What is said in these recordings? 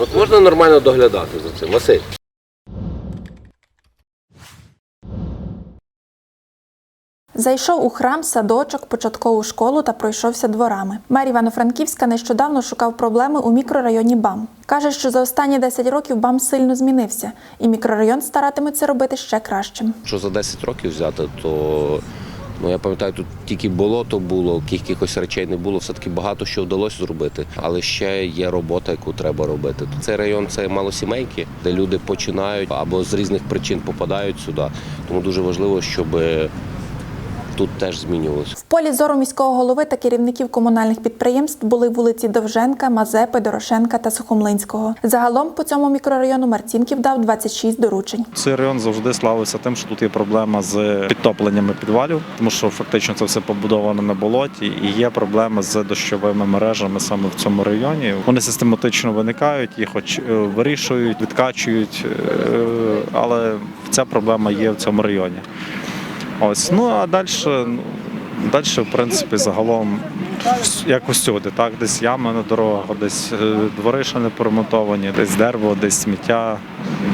От можна нормально доглядати за цим. Василь. Зайшов у храм, садочок, початкову школу та пройшовся дворами. Мер Івано-Франківська нещодавно шукав проблеми у мікрорайоні БАМ. Каже, що за останні 10 років БАМ сильно змінився, і мікрорайон старатиметься робити ще кращим. Якщо за 10 років взяти, то ну я пам'ятаю, тут тільки болото було, якихось речей не було. Все таки багато що вдалося зробити, але ще є робота, яку треба робити. Цей район це малосімейки, де люди починають або з різних причин попадають сюди. Тому дуже важливо, щоб тут теж змінювалося. В полі зору міського голови та керівників комунальних підприємств були вулиці Довженка, Мазепи, Дорошенка та Сухомлинського. Загалом по цьому мікрорайону Марцінків дав 26 доручень. Цей район завжди славився тим, що тут є проблема з підтопленнями підвалів, тому що фактично це все побудовано на болоті, і є проблеми з дощовими мережами саме в цьому районі. Вони систематично виникають, їх хоч е, вирішують, відкачують, е, але ця проблема є в цьому районі. Ось ну а далі, далі, в принципі, загалом як усюди, так, десь ями на дорогах, десь е, двори ще не поремонтовані, десь дерево, десь сміття.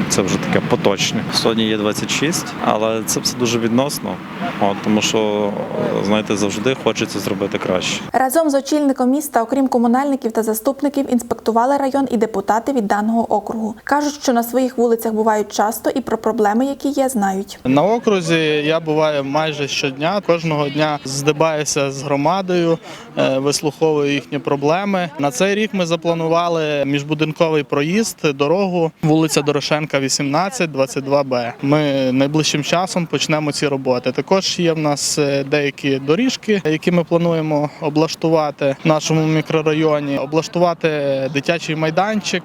Це вже таке поточне. Сьогодні є 26, але це все дуже відносно, от, тому що, знаєте, завжди хочеться зробити краще. Разом з очільником міста, окрім комунальників та заступників, інспектували район і депутати від даного округу. кажуть, що на своїх вулицях бувають часто і про проблеми, які є, знають. На окрузі я буваю майже щодня. Кожного дня здибаюся з громадою, е, вислуховую їхні проблеми. На цей рік ми запланували міжбудинковий проїзд, дорогу вулиця Дорошенка, 18, 22Б. Ми найближчим часом почнемо ці роботи. Також є в нас е, деякі доріжки, які ми плануємо облаштувати в нашому мікрорайоні, облаштувати дитячий майданчик.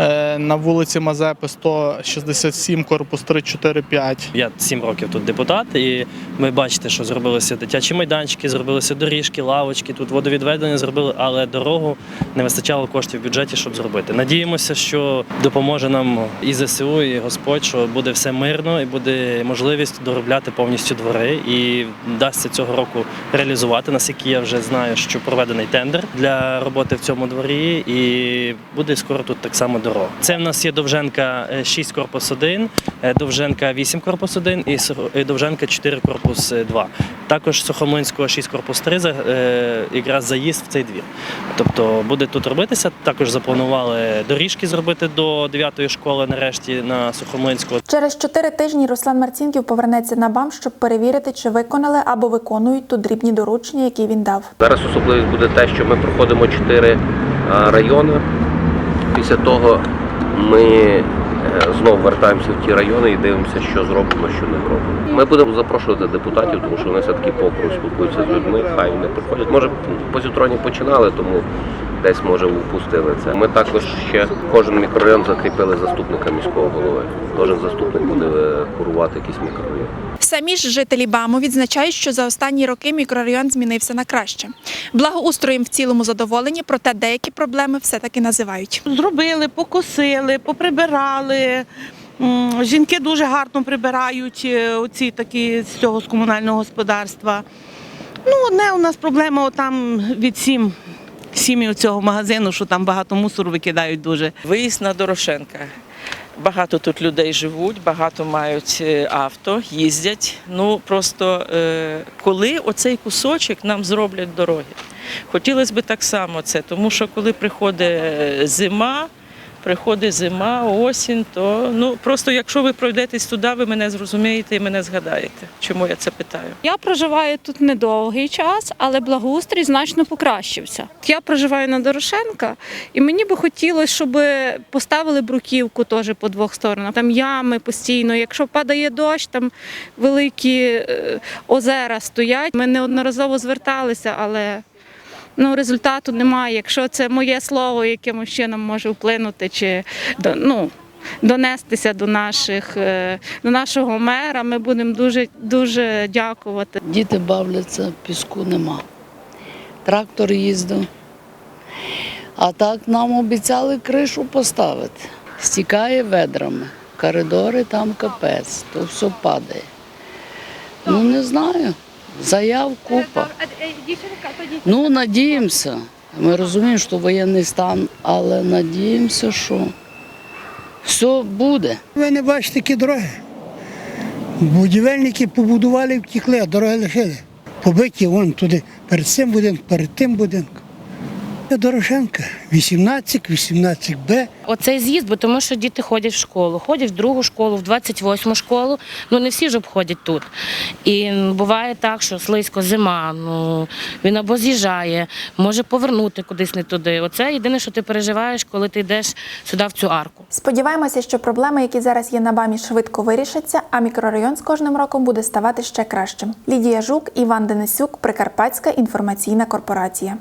Е, На вулиці Мазепи 167, корпус 345. Я 7 років тут депутат, і ви бачите, що зробилися дитячі майданчики, зробилися доріжки, лавочки, тут водовідведення зробили, але дорогу не вистачало коштів в бюджеті, щоб зробити. Надіємося, що допоможе нам і ЗСУ, і Господь, що буде все мирно і буде можливість доробляти повністю двори. І вдасться цього року реалізувати, наскільки я вже знаю, що проведений тендер для роботи в цьому дворі, і буде скоро тут так само дорога. Це в нас є Довженка е, 6 корпус 1, е, Довженка 8 корпус 1 і і Довженка 4 корпус 2. Також Сухомлинського 6 корпус 3 за- е, якраз заїзд в цей двір. Тобто буде тут робитися. Також запланували доріжки зробити до 9 школи нарешті на Сухомлинського. Через чотири тижні Руслан Марцінків повернеться на БАМ, щоб перевірити, чи виконали або виконують тут дрібні доручення, які він дав. Зараз особливість буде те, що ми проходимо чотири райони. Після того ми е, знову вертаємося в ті райони і дивимося, що зроблено, що не зроблено. Ми будемо запрошувати депутатів, тому що вони все-таки по спілкуються з людьми, хай вони приходять. Може, позітроні починали, тому десь може упустили це. Ми також ще кожен мікрорайон закріпили заступника міського голови. Кожен заступник буде е, курувати якийсь мікрорайон. Самі ж жителі БАМу відзначають, що за останні роки мікрорайон змінився на краще. Благоустроєм в цілому задоволені, проте деякі проблеми все-таки називають. Зробили, покосили, поприбирали. Жінки дуже гарно прибирають е, оці такі з цього з комунального господарства. Ну, одне у нас проблема там від сім. Сім'ї цього магазину, що там багато мусору викидають дуже. Виїзд на Дорошенка. Багато тут людей живуть, багато мають е, авто, їздять. Ну просто е, коли оцей кусочок нам зроблять дороги. Хотілося б так само це, тому що коли приходить е, зима, приходить зима, осінь, то ну просто якщо ви пройдетесь туди, ви мене зрозумієте і мене згадаєте. Чому я це питаю? Я проживаю тут недовгий час, але благоустрій значно покращився. Я проживаю на Дорошенка, і мені би хотілося, щоб поставили бруківку теж по двох сторонах. Там ями постійно. Якщо падає дощ, там великі е, озера стоять. Ми неодноразово зверталися, але ну, результату немає. Якщо це моє слово якимось чином може вплинути чи ну, донестися до наших е, до нашого мера, ми будемо дуже дуже дякувати. Діти бавляться, піску нема. Трактор їздив. А так нам обіцяли кришу поставити. Стікає ведрами. Коридори там капець, то все падає. Ну не знаю. Заяв купа. Ну, надіємося. Ми розуміємо, що воєнний стан, але надіємося, що все буде. Ви не бачите такі дороги. Будівельники побудували і втікли, а дороги лишили. Побиті вон туди, перед цим будинком, перед тим будинком. Це Дорошенка, 18, 18Б. Оцей з'їзд, бо тому що діти ходять в школу, ходять в другу школу, в 28 школу. Ну не всі ж обходять тут. І буває так, що слизько зима. Ну він або з'їжджає, може повернути кудись не туди. Оце єдине, що ти переживаєш, коли ти йдеш сюди в цю арку. Сподіваємося, що проблеми, які зараз є на БАМі, швидко вирішаться, а мікрорайон з кожним роком буде ставати ще кращим. Лідія Жук, Іван Денисюк, Прикарпатська інформаційна корпорація.